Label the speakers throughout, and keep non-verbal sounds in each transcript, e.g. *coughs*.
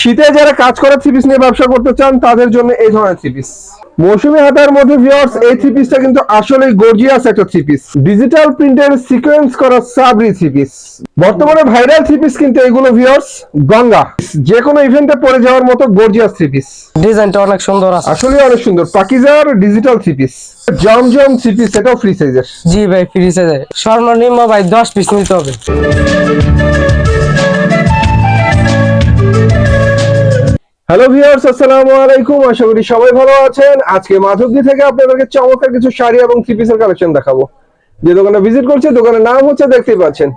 Speaker 1: শীতে যারা কাজ করা থ্রি পিস নিয়ে ব্যবসা করতে চান তাদের জন্য এই ধরনের থ্রি পিস মৌসুমী হাতার মধ্যে ভিউয়ার্স এই থ্রি পিসটা কিন্তু আসলে গর্জিয়াস একটা থ্রি পিস ডিজিটাল প্রিন্টের সিকোয়েন্স করা সাবরি থ্রি পিস বর্তমানে ভাইরাল থ্রি পিস কিন্তু এগুলো ভিউয়ার্স গঙ্গা। যে কোনো ইভেন্টে পরে যাওয়ার মতো গর্জিয়াস থ্রি পিস
Speaker 2: ডিজাইনটা অনেক সুন্দর আছে।
Speaker 1: আসলে অনেক সুন্দর। পাকিজার digital three piece Zamzam three piece এটাও ফ্রি সাইজের
Speaker 2: জি ভাই ফ্রি সাইজে সর্বনিম্ন ভাই দশ পিস নিতে হবে।
Speaker 1: হ্যালো ভিউয়ার্স আসসালামু আলাইকুম। আশা করি সবাই ভালো আছেন। আজকে মাধবদী থেকে আপনাদেরকে চমৎকার কিছু শাড়ি এবং থ্রি পিসের কালেকশন দেখাবো। যে দোকানে ভিজিট করছে দোকানের নাম হচ্ছে দেখতেই পাচ্ছেন।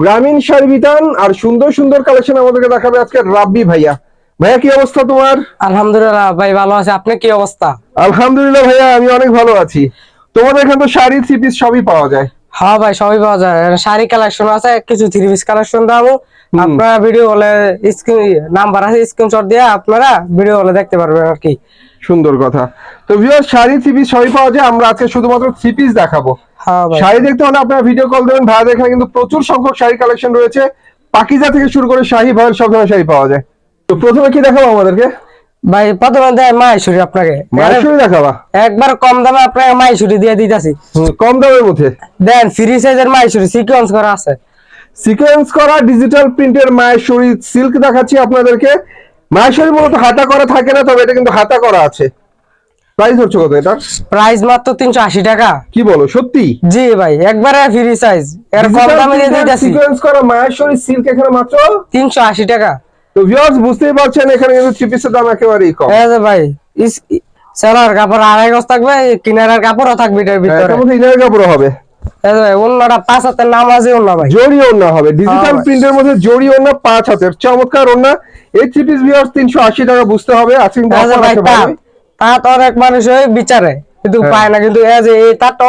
Speaker 1: গ্রামীণ শাড়ি বিতান আর সুন্দর সুন্দর কালেকশন আমাদেরকে দেখাবে আজকে রাব্বি ভাইয়া। ভাইয়া কি অবস্থা তোমার?
Speaker 2: আলহামদুলিল্লাহ ভাই ভালো আছে। আপনি কি অবস্থা?
Speaker 1: আলহামদুলিল্লাহ ভাইয়া আমি অনেক ভালো আছি। তোমাদের এখানে তো শাড়ি থ্রি পিস সবই পাওয়া যায়।
Speaker 2: হ্যাঁ ভাই সবই পাওয়া যায়। শাড়ি কালেকশন আছে কিছু থ্রি পিস কালেকশন দেবো আপনারা ভিডিও হলে স্ক্রিন নাম্বার আছে স্ক্রিনশট দিয়ে আপনারা ভিডিও হলে দেখতে পারবেন আর কি।
Speaker 1: সুন্দর কথা। তো ভিউয়ার্স শাড়ি থ্রি পিস সবই পাওয়া যায়। আমরা আজকে শুধুমাত্র থ্রি পিস দেখাবো।
Speaker 2: হ্যাঁ ভাই।
Speaker 1: শাড়ি দেখতে হলে আপনারা ভিডিও কল দেবেন। ভাইয়াদের এখানে কিন্তু প্রচুর সংখ্যক শাড়ি কালেকশন রয়েছে। পাকিজা থেকে শুরু করে শাড়ি ভয়েল সব ধরনের শাড়ি পাওয়া যায়। তো প্রথমে কি দেখাবো আমাদেরকে?
Speaker 2: ভাই প্রথমে দেয় মাইশুরি আপনাকে।
Speaker 1: মায়েশ্বরী দেখাবা?
Speaker 2: একবার কম দামে আপনাকে মাইশুরি দিয়ে দিতেছি।
Speaker 1: কম দামের মধ্যে?
Speaker 2: দেন ফ্রি সাইজের মাইশুরি সিকোয়েন্স করা আছে।
Speaker 1: সিকোয়েন্স করা ডিজিটাল প্রিন্টের মায়েশ্বরী সিল্ক দেখাচ্ছি আপনাদেরকে। মায়েশ্বরী মূলত হাতা করা থাকে না তবে এটা কিন্তু হাতা করা আছে। প্রাইস হচ্ছে কত এটা?
Speaker 2: প্রাইস মাত্র তিনশো আশি টাকা।
Speaker 1: কি বলো সত্যি?
Speaker 2: জি ভাই একবারে ফ্রি সাইজ এর কম দামে দিয়ে দিতেছি।
Speaker 1: সিকোয়েন্স করা মায়েশ্বরী সিল্ক এখানে মাত্র?
Speaker 2: তিনশো আশি টাকা।
Speaker 1: তো ভিউয়ার্স বুঝতেই পারছেন এখানে কিন্তু থ্রি পিসের দাম একেবারেই কম।
Speaker 2: এই যে ভাই ইস- সেলার কাপড় আড়াই গজ থাকবে কিনারের কাপড়ও থাকবে এটার
Speaker 1: হ্যাঁ,
Speaker 2: ভিতরে।
Speaker 1: এটার মধ্যে ইনার কাপড় হবে?
Speaker 2: এই যে ভাই অন্যটা পাঁচ হাতের নাম আছে অন্য ভাই।
Speaker 1: জরি ওড়না হবে। ডিজিটাল
Speaker 2: হ্যাঁ
Speaker 1: প্রিন্টের মধ্যে জরি ওড়না পাঁচ হাতের। চমৎকার ওড়না এই থ্রি পিস ভিউয়ার্স তিনশো আশি টাকা বুঝতে হবে। আজকে
Speaker 2: তা তো অনেক মানুষ বিচারে কিন্তু
Speaker 1: হ্যাঁ।
Speaker 2: পায় না। কিন্তু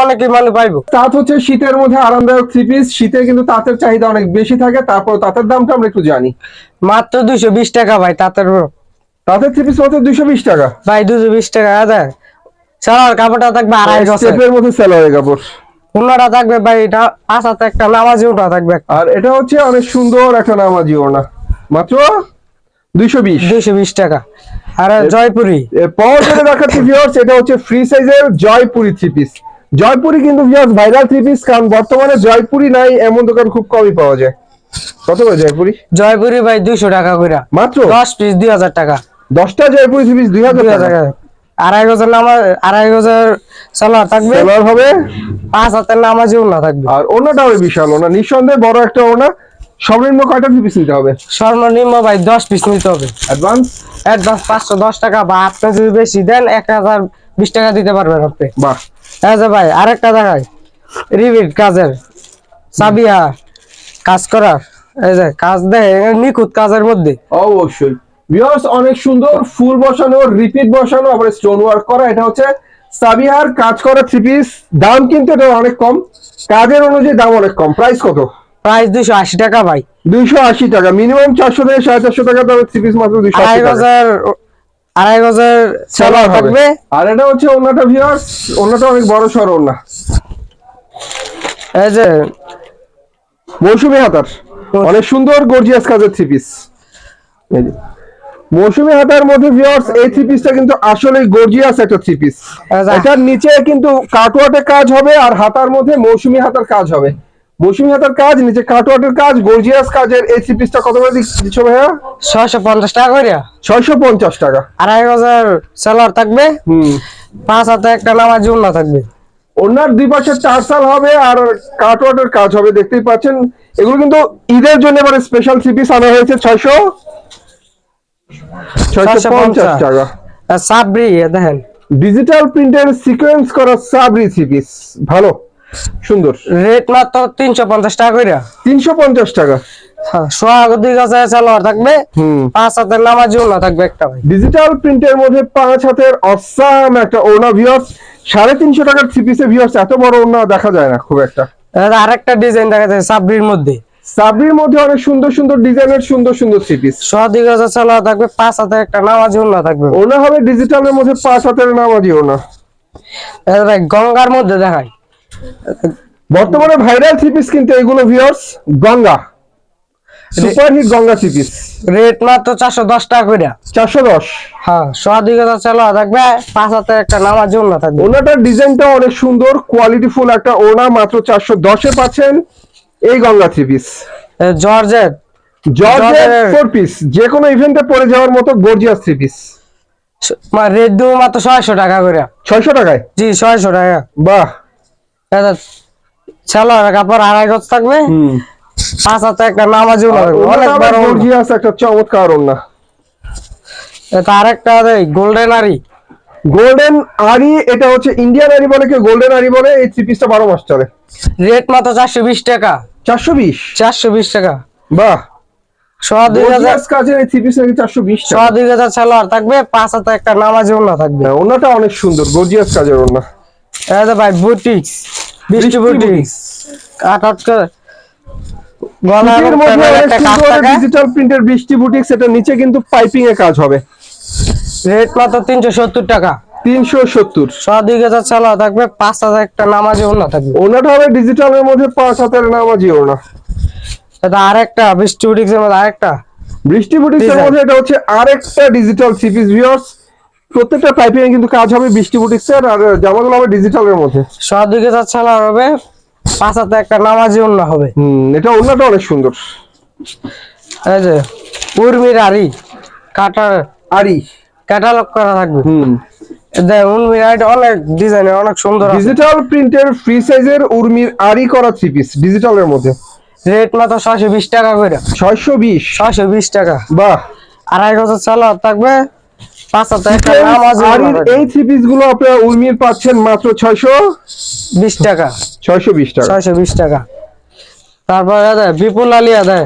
Speaker 2: অনেকই মানুষ পাইবো।
Speaker 1: তাঁত হচ্ছে শীতের মধ্যে আরামদায়ক থ্রি পিস শীতে কিন্তু তাঁতের চাহিদা অনেক বেশি থাকে। তারপর তাঁতের দামটা আমরা একটু জানি।
Speaker 2: মাত্র দুইশো বিশ টাকা ভাই তাঁতের
Speaker 1: তাঁতের থ্রি পিস মাত্র দুইশো বিশ টাকা?
Speaker 2: ভাই দুশো বিশ টাকা যে সেলার কাপড়টা থাকবে আড়াই
Speaker 1: স্টেপের মধ্যে স্যালোয়ারের কাপড়।
Speaker 2: অন্যটা থাকবে ভাই এটা হাতে একটা নামাজি ওটা থাকবে।
Speaker 1: আর এটা হচ্ছে অনেক সুন্দর একটা নামাজি ওড়না। মাত্র দুইশো বিশ।
Speaker 2: দুইশো বিশ টাকা। আর জয়পুরি।
Speaker 1: এরপর যেটা দেখাচ্ছি ভিউয়ার্স এটা হচ্ছে ফ্রি সাইজের জয়পুরি থ্রি পিস জয়পুরি কিন্তু ভিউয়ার্স ভাইরাল থ্রি পিস কারণ বর্তমানে জয়পুরি নাই এমন দোকান খুব কমই পাওয়া যায়। কত করে জয়পুরি?
Speaker 2: জয়পুরি ভাই দুইশো টাকা করে
Speaker 1: মাত্র?
Speaker 2: দশ পিস দুই হাজার টাকা।
Speaker 1: দশটা জয়পুরি পিস দুই হাজার
Speaker 2: দুই
Speaker 1: টাকা।
Speaker 2: হাজার টাকা। আড়াই গজের নামা আড়াই গজের সালোয়ার থাকবে।
Speaker 1: সেলার হবে?
Speaker 2: পাঁচ হাতের নামাজি ওনা থাকবে।
Speaker 1: আর ওনাটা হবে বিশাল ওনা নিঃসন্দেহে বড় একটা ওনা সর্বনিম্ন কয়টা পিস নিতে হবে?
Speaker 2: সর্বনিম্ন ভাই দশ পিস নিতে হবে।
Speaker 1: অ্যাডভান্স?
Speaker 2: অ্যাডভান্স পাঁচশো দশ টাকা বা আপনি যদি বেশি দেন এক হাজার বিশ টাকা দিতে পারবেন আপনি।
Speaker 1: বাহ।
Speaker 2: এই যে ভাই আরেকটা দেখাই। রিবিট কাজের। সাবিয়া। কাজ করার এই যে কাজ দেয় নিখুঁত কাজের মধ্যে।
Speaker 1: অবশ্যই। ভিউয়ার্স অনেক সুন্দর ফুল বসানো রিপিট বসানো আবার স্টোন ওয়ার্ক করা এটা হচ্ছে সাবিহার কাজ করা থ্রি পিস দাম কিন্তু এটা অনেক কম। কাজের অনুযায়ী দাম অনেক কম। প্রাইস কত?
Speaker 2: প্রাইস দুইশো আশি টাকা ভাই।
Speaker 1: দুইশো আশি টাকা। মিনিমাম চারশো থেকে সাড়ে চারশো টাকা দামের থ্রি পিস মাত্র দুইশো
Speaker 2: আড়াই
Speaker 1: আশি টাকা
Speaker 2: আড়াই গজের সালোয়ার
Speaker 1: হবে।
Speaker 2: থাকবে।
Speaker 1: আর এটা হচ্ছে ওনাটা ভিউয়ার্স ওনাটা অনেক বড় সড় ওনা
Speaker 2: এই যে
Speaker 1: মৌসুমী হাতার অনেক সুন্দর গর্জিয়াস কাজের থ্রি পিস মৌসুমী হাতার মধ্যে ভিউয়ার্স এই থ্রি পিসটা কিন্তু আসলে গর্জিয়াস একটা থ্রি পিস
Speaker 2: আচ্ছা।
Speaker 1: এটার নিচে কিন্তু কাটওয়ার্টের কাজ হবে আর হাতার মধ্যে মৌসুমী হাতার কাজ হবে। মৌসুমী হাতার কাজ নিচে কাটওয়ার্টের কাজ গর্জিয়াস কাজের এই থ্রি পিসটা কত করে দিচ্ছ ভাইয়া?
Speaker 2: ছয়শো পঞ্চাশ টাকা করে
Speaker 1: ছয়শো পঞ্চাশ টাকা।
Speaker 2: আড়াই গজের সালোয়ার থাকবে।
Speaker 1: হুম।
Speaker 2: পাঁচ হাতে একটা নামাজি ওনা থাকবে।
Speaker 1: ওনার দুই পাশে চারসাল হবে আর কাটওয়ার্টের কাজ হবে দেখতেই পাচ্ছেন। এগুলো কিন্তু ঈদের জন্য এবারে স্পেশাল সিপিস আনা হয়েছে ছয়শো ছয়শো পঞ্চাশ টাকা।
Speaker 2: সাবরি দেখেন।
Speaker 1: ডিজিটাল প্রিন্টের সিকোয়েন্স করা সাবরি থ্রি ভালো সুন্দর।
Speaker 2: রেট মাত্র তিনশো পঞ্চাশ টাকা
Speaker 1: তিনশো পঞ্চাশ টাকা।
Speaker 2: সোহাগ দুই গজের সালোয়ার থাকবে। পাঁচ হাতের নামাজি ওনা থাকবে একটা
Speaker 1: ডিজিটাল প্রিন্টের মধ্যে পাঁচ হাতের অসাম একটা ভিউয়ার্স সাড়ে তিনশো টাকার থ্রি পিসে ভিউয়ার্স এত বড় ওড়না দেখা যায় না খুব একটা।
Speaker 2: আর আরেকটা ডিজাইন দেখা যায় সাবরির মধ্যে।
Speaker 1: সাবরির মধ্যে অনেক সুন্দর সুন্দর ডিজাইনের সুন্দর সুন্দর থ্রি পিস
Speaker 2: গজের সালোয়ার থাকবে পাঁচ হাতে একটা নামাজি ওনা থাকবে।
Speaker 1: ওনা হবে ডিজিটালের মধ্যে পাঁচ হাতের নামাজি
Speaker 2: ভাই গঙ্গার মধ্যে দেখাই।
Speaker 1: বর্তমানে ভাইরাল থ্রি পিস কিন্তু এগুলো viewers Ganga. Super hit Ganga three piece
Speaker 2: rate মাত্র চারশো দশ টাকা করে
Speaker 1: চারশো দশ।
Speaker 2: হ্যাঁ দুই চালো থাকবে পাঁচ হাতে একটা নামার জন্য থাকবে।
Speaker 1: ওনাটার ডিজাইনটা অনেক সুন্দর কোয়ালিটি ফুল একটা ওনা মাত্র চারশো দশে পাচ্ছেন এই Ganga three piece
Speaker 2: georgette.
Speaker 1: Georgette four piece যে কোনো ইভেন্টে পরে যাওয়ার মতো গর্জিয়াস থ্রি পিস
Speaker 2: রেট দেবো মাত্র ছয়শো টাকা করে
Speaker 1: ছয়শো টাকায়?
Speaker 2: জি ছয়শো টাকা।
Speaker 1: বাহ।
Speaker 2: ছেলো কাপড় আড়াই গজ থাকবে।
Speaker 1: হুম।
Speaker 2: পাঁচ হাতে একটা নামার অনেক বড় ওড়না।
Speaker 1: গর্জিয়াস একটা চমৎকার ওনা
Speaker 2: এটা আরেকটা গোল্ডেন আরি
Speaker 1: গোল্ডেন আরি এটা হচ্ছে ইন্ডিয়ান আরি বলে কেউ গোল্ডেন আরি বলে এই থ্রি পিসটা বারো মাস চলে।
Speaker 2: রেট মাত্র চারশো বিশ টাকা।
Speaker 1: চারশো বিশ?
Speaker 2: চারশো বিশ টাকা।
Speaker 1: বাহ।
Speaker 2: সোয়া দুই হাজার
Speaker 1: গর্জিয়াস কাজের এই থ্রি পিস নাকি চারশো বিশ
Speaker 2: সোয়া দুই হাজার থাকবে পাঁচ হাতে একটা থাকবে।
Speaker 1: ওনাটা অনেক সুন্দর গর্জিয়াস কাজের ওনা।
Speaker 2: ভাই বুটিক্স বৃষ্টি গলার
Speaker 1: মধ্যে ডিজিটাল প্রিন্টের বৃষ্টি বুটিক সেটা নিচে কিন্তু পাইপিং এ কাজ হবে।
Speaker 2: রেট মাত্র তিনশো সত্তর টাকা।
Speaker 1: তিনশো সত্তর।
Speaker 2: সোয়া দুই হাজার থাকবে পাঁচ হাজার একটা নামাজি অন্য থাকবে।
Speaker 1: ওনাটা হবে ডিজিটালের মধ্যে পাঁচ হাতের নামাজি ওনা
Speaker 2: এটা আরেকটা বৃষ্টি বুটিক্স এর মধ্যে আরেকটা।
Speaker 1: বৃষ্টি বুটিক্স এর মধ্যে এটা হচ্ছে আরেকটা ডিজিটাল থ্রি পিস ভিউয়ার্স প্রত্যেকটা পাইপিং কিন্তু কাজ হবে বৃষ্টি বুটিক্স এর আর জামাগুলো হবে ডিজিটালের মধ্যে।
Speaker 2: দুই হাজার ছেলো হবে পাঁচ হাতে একটা নামাজি অন্য হবে।
Speaker 1: হুম এটা ওনাটা অনেক সুন্দর।
Speaker 2: এই যে উর্মির আরি কাটার
Speaker 1: আরি
Speaker 2: ক্যাটালগ করা থাকবে।
Speaker 1: হুম।
Speaker 2: দেখ উর্মির আরিটা অনেক ডিজাইনের অনেক সুন্দর
Speaker 1: ডিজিটাল প্রিন্টের ফ্রি সাইজের উর্মির আরি করা থ্রি পিস ডিজিটালের মধ্যে।
Speaker 2: রেট মাত্র ছয়শো বিশ টাকা করে।
Speaker 1: ছয়শো বিশ।
Speaker 2: ছয়শো বিশ টাকা।
Speaker 1: বাহ।
Speaker 2: আড়াই বছর চালা থাকবে।
Speaker 1: এই থ্রি পিসগুলো আপনারা উর্মির পাচ্ছেন মাত্র ছয়শো
Speaker 2: বিশ টাকা।
Speaker 1: ছয়শো বিশ টাকা।
Speaker 2: ছয়শো বিশ টাকা। তারপরে দেয় বিপুল আলিয়া দেয়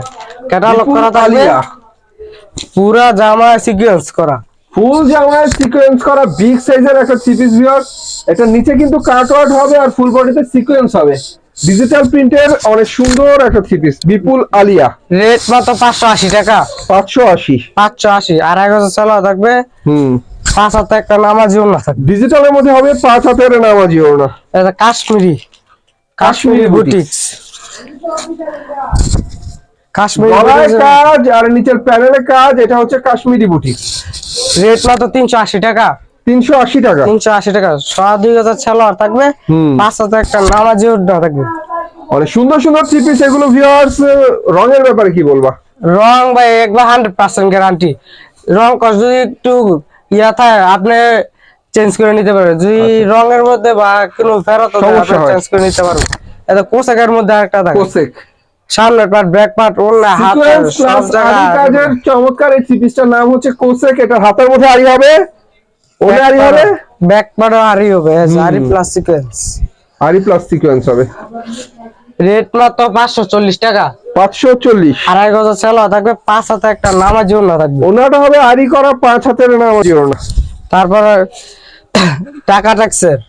Speaker 2: ক্যাটালগ করা
Speaker 1: আলিয়া।
Speaker 2: পুরা জামা সিকুয়েন্স করা।
Speaker 1: ফুল জামায় সিকোয়েন্স করা বিগ সাইজের একটা থ্রি পিস এটা নিচে কিন্তু কাট ওয়ার্ড হবে আর ফুল বডিতে সিকোয়েন্স হবে। ডিজিটাল প্রিন্টের অনেক সুন্দর একটা three piece Bipul Alia.
Speaker 2: Rate মাত্র পাঁচশো আশি টাকা।
Speaker 1: পাঁচশো আশি।
Speaker 2: পাঁচশো আশি আড়াই বছর চালা থাকবে।
Speaker 1: হুম।
Speaker 2: পাঁচ হাতে একটা নামাজি থাকবে।
Speaker 1: ডিজিটালের মধ্যে হবে পাঁচ হাতের নামাজি ওড়না।
Speaker 2: এটা কাশ্মীরি। কাশ্মীরি বুটিক্স কাশ্মীরি
Speaker 1: কাজ আর নিচের প্যানেলে কাজ এটা হচ্ছে কাশ্মীরি বুটিক
Speaker 2: রেট মাত্র তিনশো আশি টাকা।
Speaker 1: তিনশো আশি টাকা।
Speaker 2: তিনশো আশি টাকা। সোয়া দুই হাজার ছেলোয়ার থাকবে। পাঁচ হাতে একটা নামাজি অন্য থাকবে।
Speaker 1: অনেক সুন্দর সুন্দর থ্রি পিস এগুলো ভিউয়ার্স রঙের ব্যাপারে কি বলবা?
Speaker 2: রং ভাই একবার হান্ড্রেড পার্সেন্ট গ্যারান্টি রং কষ্ট যদি একটু ইয়া থাকে আপনি চেঞ্জ করে নিতে পারবেন। যদি রঙের মধ্যে বা কোনো ফেরত
Speaker 1: আচ্ছা।
Speaker 2: চেঞ্জ করে নিতে পারবেন। এটা কোসাকের মধ্যে একটা থাকে।
Speaker 1: কোসেক।
Speaker 2: সামনের পার্ট ব্যাক পার্ট ওন্না হাত সব জায়গায়
Speaker 1: চমৎকার এই থ্রি পিসটার নাম হচ্ছে কোসেক। এটা হাতের মধ্যে আরি হবে। ওনে আরি হবে?
Speaker 2: ব্যাক পার্টও হবে প্লাস সিকোয়েন্স
Speaker 1: প্লাস সিকোয়েন্স হবে।
Speaker 2: রেট মাত্র পাঁচশো চল্লিশ টাকা।
Speaker 1: পাঁচশো চল্লিশ।
Speaker 2: আড়াই গজ ছেলো থাকবে পাঁচ হাতে একটা নামাজি অন্য থাকবে।
Speaker 1: ওনাটা হবে আরি করা পাঁচ হাতের নামাজি ওনা
Speaker 2: তারপরে *coughs* টাকা ট্যাক্সের।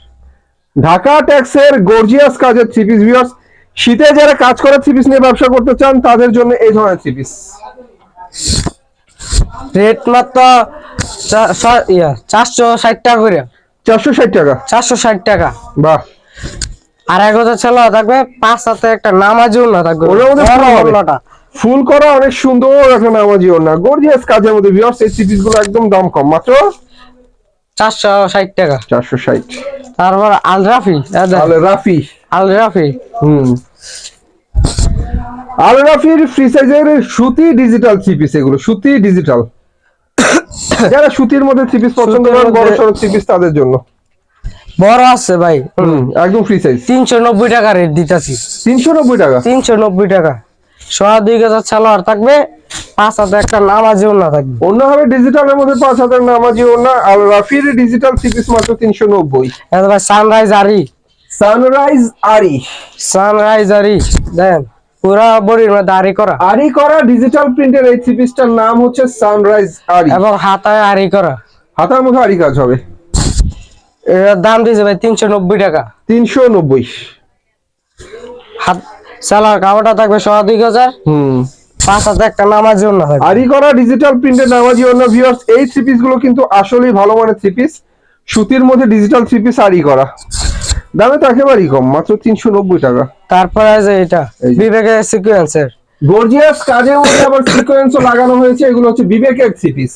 Speaker 1: ঢাকা ট্যাক্সের গর্জিয়াস কাজের থ্রি পিস ভিউয়ার্স শীতে যারা কাজ করে থ্রি পিস নিয়ে ব্যবসা করতে চান তাদের জন্য এই ধরনের থ্রি পিস
Speaker 2: রেট মাত্র চারশো ষাট টাকা করে
Speaker 1: চারশো ষাট টাকা?
Speaker 2: চারশো ষাট টাকা।
Speaker 1: বাহ।
Speaker 2: আর এক হাজার ছেলে থাকবে পাঁচ একটা নামাজি না থাকবে।
Speaker 1: ফুল করা অনেক সুন্দর একটা নামাজি ওনা গর্জিয়াস কাজের মধ্যে ভিউয়ার্স এই থ্রি গুলো একদম দাম কম। মাত্র
Speaker 2: চারশো ষাট টাকা।
Speaker 1: চারশো ষাট।
Speaker 2: তারপর
Speaker 1: তাহলে রাফি হুম। আল রাফির ফ্রি সাইজের সুতি ডিজিটাল থ্রি পিস এগুলো সুতি ডিজিটাল যারা সুতির মধ্যে থ্রি পিস পছন্দ করেন বড়
Speaker 2: মধ্যে-
Speaker 1: সড়ো থ্রি পিস তাদের জন্য।
Speaker 2: বড় আছে ভাই।
Speaker 1: একদম ফ্রি সাইজ
Speaker 2: তিনশো নব্বই টাকা রেট দিতেছি।
Speaker 1: তিনশো নব্বই টাকা?
Speaker 2: তিনশো নব্বই টাকা। সোয়া দুই হাজার সালোয়ার থাকবে পাঁচ হাতে একটা নামাজি না থাকবে।
Speaker 1: অন্য হবে ডিজিটালের মধ্যে পাঁচ হাজার নামাজি ওনা আর রাফির ডিজিটাল থ্রি পিস মাত্র তিনশো নব্বই।
Speaker 2: এটা ভাই সানরাইজ আরি।
Speaker 1: সানরাইজ আরি।
Speaker 2: সানরাইজ আরি দেন। পুরা বডির মধ্যে আরি করা।
Speaker 1: আরি করা ডিজিটাল প্রিন্টের এই থ্রি পিসটার নাম হচ্ছে সানরাইজ আরি
Speaker 2: এবং হাতায় আরি করা।
Speaker 1: হাতার মধ্যে আরি কাজ হবে।
Speaker 2: এটার দাম দিয়েছে ভাই তিনশো নব্বই টাকা।
Speaker 1: তিনশো নব্বই।
Speaker 2: হাত সালোয়ার কাপড়টা থাকবে সোয়া দুই হাজার
Speaker 1: হুম।
Speaker 2: পাঁচ হাতে একটা নামাজি না
Speaker 1: আরি করা ডিজিটাল প্রিন্টের নামাজি অন্য ভিউয়ার্স এই থ্রি পিসগুলো কিন্তু আসলেই ভালো মানের থ্রি পিস সুতির মধ্যে ডিজিটাল থ্রি পিস আরি করা। দামে তো একেবারেই কম মাত্র তিনশো নব্বই টাকা।
Speaker 2: তারপরে আছে এটা বিবেকের সিকুয়েন্সের
Speaker 1: গর্জিয়াস কাজের মধ্যে আবার সিকোয়েন্সও লাগানো হয়েছে এগুলো হচ্ছে বিবেকের থ্রি পিস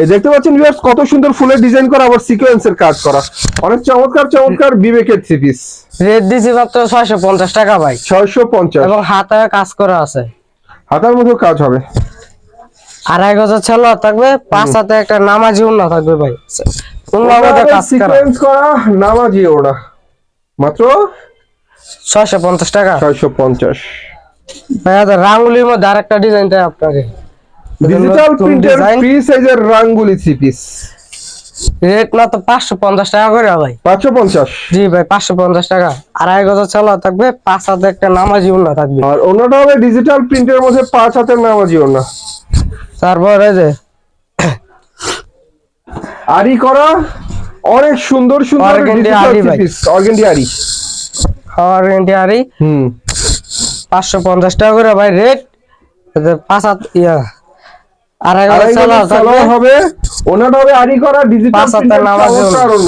Speaker 1: এই দেখতে পাচ্ছেন ভিউয়ার্স কত সুন্দর ফুলের ডিজাইন করা আবার সিকোয়েন্সের কাজ করা। অনেক চমৎকার চমৎকার বিবেকের থ্রি পিস
Speaker 2: রেট দিছি মাত্র ছয়শো পঞ্চাশ টাকা ভাই।
Speaker 1: ছয়শো পঞ্চাশ।
Speaker 2: এবং হাতে কাজ করা আছে।
Speaker 1: হাতার মধ্যে কাজ হবে।
Speaker 2: আড়াই গজের ছেলে থাকবে পাঁচ হাতে একটা নামাজি উন্না থাকবে ভাই। মধ্যে কাজ করা।
Speaker 1: সিকোয়েন্স করা নামাজি ওড়া মাত্র?
Speaker 2: ছয়শো পঞ্চাশ টাকা।
Speaker 1: ছয়শো পঞ্চাশ।
Speaker 2: ভাই হাতে রাঙ্গুলির মধ্যে আরেকটা ডিজাইন দেয় আপনাকে।
Speaker 1: ডিজিটাল প্রিন্টের। ফ্রি সাইজের রাঙ্গুলি থ্রি পিস
Speaker 2: রেট মাত্র পাঁচশো পঞ্চাশ টাকা করে ভাই।
Speaker 1: পাঁচশো পঞ্চাশ।
Speaker 2: জি ভাই পাঁচশো পঞ্চাশ টাকা। আড়াই গজের ছেলে থাকবে পাঁচ হাতে একটা নামাজি উন্না থাকবে।
Speaker 1: আর অন্যটা হবে ডিজিটাল প্রিন্টের মধ্যে পাঁচ হাতের নামাজি ওড়না।
Speaker 2: তারপরে যে
Speaker 1: আরি করা অনেক সুন্দর সুন্দর থ্রি
Speaker 2: ভাই।
Speaker 1: আরি। হুম।
Speaker 2: পাঁচশো পঞ্চাশ টাকা করে ভাই রেট পাঁচ হাত ইয়া।
Speaker 1: হবে ওনাটা হবে করা ডিজিটাল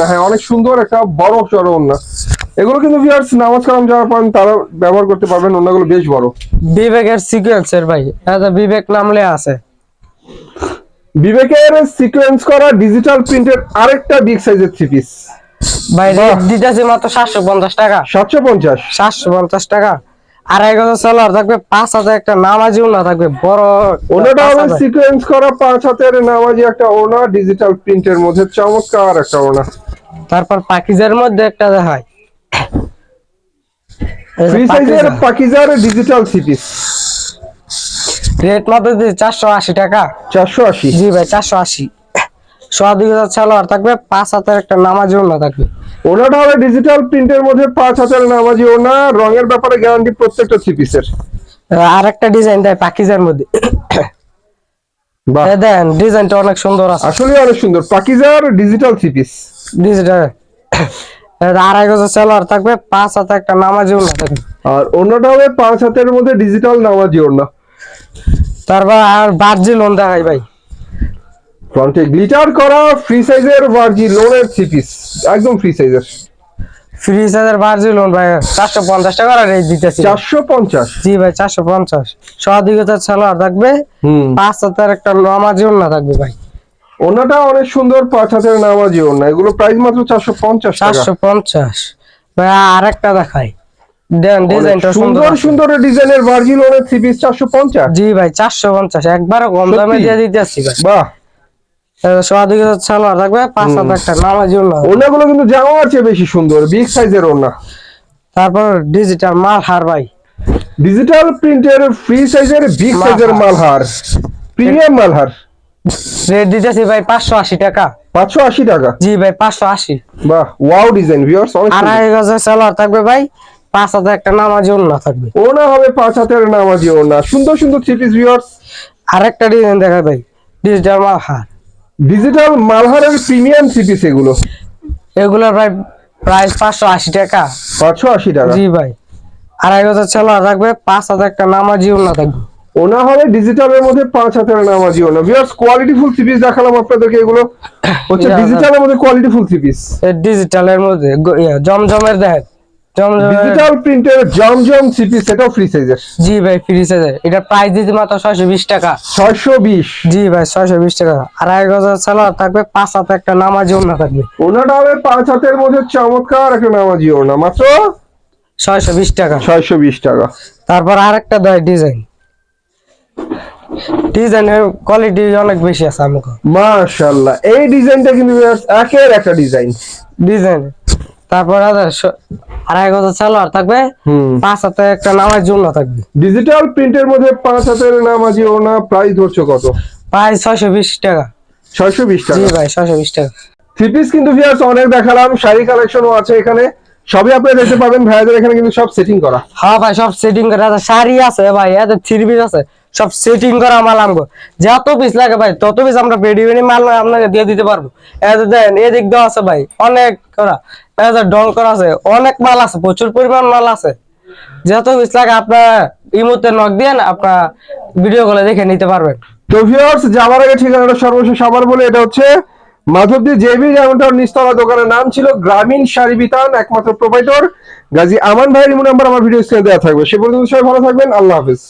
Speaker 1: হ্যাঁ অনেক সুন্দর একটা বড় চড়ো এগুলো কিন্তু ভিউয়ার্স নামাজ কালাম যারা তারা ব্যবহার করতে পারবেন বেশ বড়।
Speaker 2: বিবেকের সিকুয়েন্সের ভাই বিবেক নামলে আছে।
Speaker 1: বিবেকের সিকোয়েন্স করা ডিজিটাল প্রিন্টের আরেকটা বিগ সাইজের থ্রি পিস
Speaker 2: ভাই। রেট দিতেছে মাত্র সাতশো পঞ্চাশ টাকা।
Speaker 1: সাতশো পঞ্চাশ।
Speaker 2: সাতশো পঞ্চাশ টাকা। আড়াই গজের সালোয়ার থাকবে পাঁচ হাতে একটা নামাজি উন্না থাকবে বড়
Speaker 1: ওনাটা হবে সিকোয়েন্স করা পাঁচ হাতের নামাজি একটা ওনা ডিজিটাল প্রিন্টের মধ্যে চমৎকার একটা ওনা
Speaker 2: তারপর পাকিজার মধ্যে একটা দেখায়
Speaker 1: ফ্রি সাইজের পাকিজার ডিজিটাল থ্রি পিস
Speaker 2: রেট মাত্র চারশো আশি টাকা?
Speaker 1: চারশো আশি।
Speaker 2: জি ভাই চারশো আশি। সোয়া দুই হাজার সালোয়ার থাকবে পাঁচ হাতের একটা নামাজি উন্না থাকবে।
Speaker 1: ওনাটা হবে ডিজিটাল প্রিন্টের মধ্যে পাঁচ হাতের নামাজি ওনা রঙের ব্যাপারে গ্যারান্টি প্রত্যেকটা থ্রি পিসের
Speaker 2: আর একটা ডিজাইন দেয় পাকিজার মধ্যে। *coughs* দেন ডিজাইনটা অনেক সুন্দর আছে।
Speaker 1: আসলে অনেক সুন্দর। পাকিজার ডিজিটাল থ্রি পিস
Speaker 2: ডিজিটাল আড়াই গজের সালোয়ার থাকবে পাঁচ হাতে একটা নামাজি উন্না থাকবে।
Speaker 1: আর অন্যটা হবে পাঁচ হাতের মধ্যে ডিজিটাল নামাজি ওনা
Speaker 2: তারপর আর বার্জি লোন দেখাই ভাই।
Speaker 1: ফ্রন্টে গ্লিটার করা ফ্রি সাইজের ভার্জি লোনের থ্রি পিস একদম ফ্রি সাইজের
Speaker 2: ফ্রি সাইজের বার্জি লোন ভাই চারশো পঞ্চাশ টাকা রেট দিতেছি।
Speaker 1: চারশো পঞ্চাশ।
Speaker 2: জি ভাই চারশো পঞ্চাশ। হাজার সালোয়ার থাকবে। পাঁচ হাতের একটা নামাজি উন্না থাকবে ভাই।
Speaker 1: ওনাটা অনেক সুন্দর পাঁচ হাতের নামাজি ওনা এগুলো প্রাইস মাত্র চারশো পঞ্চাশ
Speaker 2: চারশো পঞ্চাশ। ভাই আর একটা দেখাই। দেন ডিজাইনটা সুন্দর
Speaker 1: সুন্দর ডিজাইনের ভার্জি লোনের থ্রি পিস
Speaker 2: জি ভাই চারশো পঞ্চাশ একবারে কম দামে? দিয়ে দিতেছি ভাই।
Speaker 1: বাহ।
Speaker 2: হাজার সালোয়ার থাকবে পাঁচ হাজার একটা নামাজি
Speaker 1: ওনাগুলো কিন্তু জামার চেয়ে বেশি সুন্দর বিগ সাইজের ওনা
Speaker 2: তারপর ডিজিটাল মাল হার ভাই।
Speaker 1: ডিজিটাল প্রিন্টের ফ্রি সাইজের বিগ
Speaker 2: মালহার।
Speaker 1: সাইজের মালহার প্রিমিয়াম মালহার।
Speaker 2: রেট দিতেছি ভাই পাঁচশো আশি টাকা।
Speaker 1: পাঁচশো আশি টাকা?
Speaker 2: জি ভাই পাঁচশো আশি।
Speaker 1: বাহ ওয়াও ডিজাইন ভিউয়ার্স অনেক।
Speaker 2: আড়াই গজের সালোয়ার থাকবে ভাই পাঁচ হাজার একটা নামাজি উন্না থাকবে।
Speaker 1: ওনা হবে পাঁচ হাতের নামাজি ওনা সুন্দর সুন্দর থ্রি পিস ভিউয়ার্স
Speaker 2: আরেকটা ডিজাইন দেখা ভাই ডিজিটাল মাল হার
Speaker 1: ডিজিটাল মালহারের প্রিমিয়াম থ্রি পিস এগুলো।
Speaker 2: এগুলোর ভাই প্রাইস পাঁচশো আশি টাকা।
Speaker 1: পাঁচশো আশি টাকা।
Speaker 2: জি ভাই। আড়াই গজের সালোয়ার থাকবে পাঁচ হাজার একটা নামাজি উন্না থাকবে।
Speaker 1: ওনা হবে ডিজিটালের মধ্যে পাঁচ হাতের নামাজি ওনা viewers quality full three piece দেখালাম আপনাদেরকে এগুলো। *coughs* হচ্ছে ডিজিটালের মধ্যে কোয়ালিটি ফুল থ্রি পিস
Speaker 2: ডিজিটালের মধ্যে জমজমের দেখেন।
Speaker 1: ডিজিটাল প্রিন্টের জমজম থ্রি পিস এটাও ফ্রি সাইজের
Speaker 2: জি ভাই ফ্রি সাইজের এটা প্রাইস দিতে মাত্র ছয়শো বিশ টাকা।
Speaker 1: ছয়শো বিশ।
Speaker 2: জি ভাই ছয়শো বিশ টাকা। আড়াই গজের সালোয়ার থাকবে পাঁচ হাতে একটা নামাজি উন্না থাকবে।
Speaker 1: ওনাটা হবে পাঁচ হাতের মধ্যে চমৎকার একটা নামাজি ওনা মাত্র
Speaker 2: ছয়শো বিশ টাকা।
Speaker 1: ছয়শো বিশ টাকা।
Speaker 2: তারপর আরেকটা দেয় ডিজাইন ডিজাইনের কোয়ালিটি অনেক বেশি আছে আমাকে।
Speaker 1: মাশাল্লাহ এই ডিজাইনটা কিন্তু একের একটা ডিজাইন
Speaker 2: ডিজাইন তারপর আড়াই গজের সালোয়ার থাকবে পাঁচ হাতে একটা নামাজি উন্না থাকবে।
Speaker 1: ডিজিটাল প্রিন্টের মধ্যে পাঁচ হাতের নামাজি ওনা প্রাইস ধরছো কত?
Speaker 2: প্রাইস ছয়শো বিশ টাকা।
Speaker 1: ছয়শো বিশ
Speaker 2: জি
Speaker 1: টাকা
Speaker 2: ভাই ছয়শো বিশ টাকা।
Speaker 1: থ্রি পিস কিন্তু ভিউয়ার্স অনেক দেখালাম শাড়ি কালেকশনও আছে এখানে। সবই আপনারা দেখতে পাবেন ভাইয়াদের এখানে কিন্তু সব সেটিং করা।
Speaker 2: হ্যাঁ ভাই সব সেটিং করা আছে। শাড়ি আছে ভাই এত থ্রি পিস আছে। সব সেটিং করা মাল আমগো। যত পিস লাগে ভাই, তত পিস আমরা পেডি পেডি মাল আপনাকে দিয়ে দিতে পারব। দেন, এদিক দেওয়া আছে ভাই, অনেক করা। এত ডং করা আছে, অনেক মাল আছে, প্রচুর পরিমাণ মাল আছে। যত পিস লাগে আপনার এই মুহূর্তে নক দিয়ে আপনার ভিডিও কলে দেখে নিতে পারবেন।
Speaker 1: তো ভিউয়ার্স যাওয়ার আগে ঠিকানাটা সর্বশেষ আবার বলে, এটা হচ্ছে মাধবদী জেবি যেমনটার নিস্তলা দোকানের নাম ছিল গ্রামীণ শাড়ি বিতান, একমাত্র প্রোভাইডর গাজী আমান ভাইয়ের নাম্বার আমার ভিডিও স্ক্রিনে দেওয়া থাকবে। সে পর্যন্ত সবাই ভালো থাকবেন, আল্লাহ হাফিজ।